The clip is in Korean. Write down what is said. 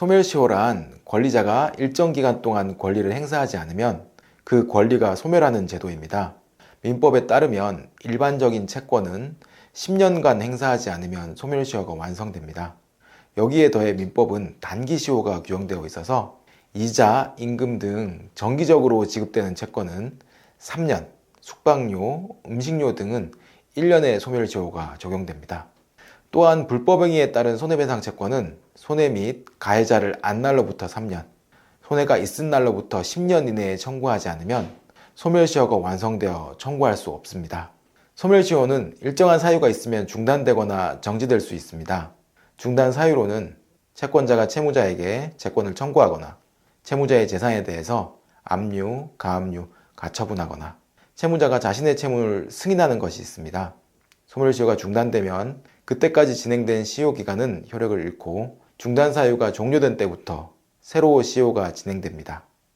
소멸시효란 권리자가 일정 기간 동안 권리를 행사하지 않으면 그 권리가 소멸하는 제도입니다. 민법에 따르면 일반적인 채권은 10년간 행사하지 않으면 소멸시효가 완성됩니다. 여기에 더해 민법은 단기시효가 규정되어 있어서 이자, 임금 등 정기적으로 지급되는 채권은 3년, 숙박료, 음식료 등은 1년의 소멸시효가 적용됩니다. 또한 불법행위에 따른 손해배상 채권은 손해 및 가해자를 안 날로부터 3년, 손해가 있은 날로부터 10년 이내에 청구하지 않으면 소멸시효가 완성되어 청구할 수 없습니다. 소멸시효는 일정한 사유가 있으면 중단되거나 정지될 수 있습니다. 중단 사유로는 채권자가 채무자에게 채권을 청구하거나 채무자의 재산에 대해서 압류, 가압류, 가처분하거나 채무자가 자신의 채무를 승인하는 것이 있습니다. 소멸시효가 중단되면 그때까지 진행된 시효 기간은 효력을 잃고 중단 사유가 종료된 때부터 새로 시효가 진행됩니다.